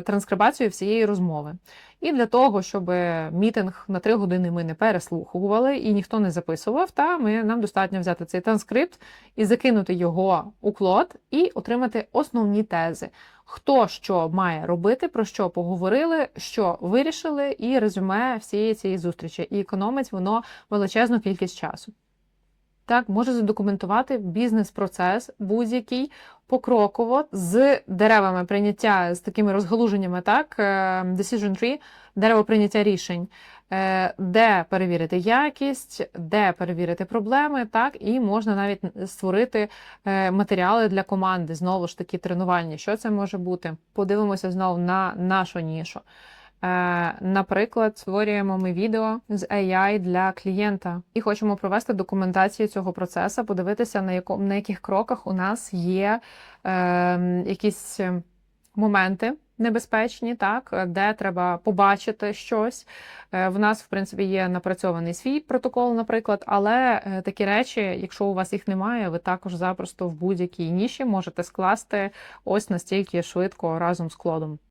транскрибацію всієї розмови. І для того, щоб мітинг на три години ми не переслуховували і ніхто не записував, та ми нам достатньо взяти цей транскрипт і закинути його у клод і отримати основні тези. Хто що має робити, про що поговорили, що вирішили, і резюме всієї цієї зустрічі. І економить воно величезну кількість часу. Так, може задокументувати бізнес-процес будь-який покроково з деревами прийняття з такими розгалуженнями, так, е, decision tree, дерево прийняття рішень, е, де перевірити якість, де перевірити проблеми, так, і можна навіть створити е, матеріали для команди, знову ж таки, тренувальні. Що це може бути? Подивимося знову на нашу нішу. Е, Наприклад, створюємо ми відео з AI для клієнта і хочемо провести документацію цього процесу, подивитися, на якому на яких кроках у нас є е, якісь моменти небезпечні, так де треба побачити щось. Е, В нас, в принципі, є напрацьований свій протокол, наприклад, але е, такі речі, якщо у вас їх немає, ви також запросто в будь-якій ніші можете скласти ось настільки швидко разом з клодом.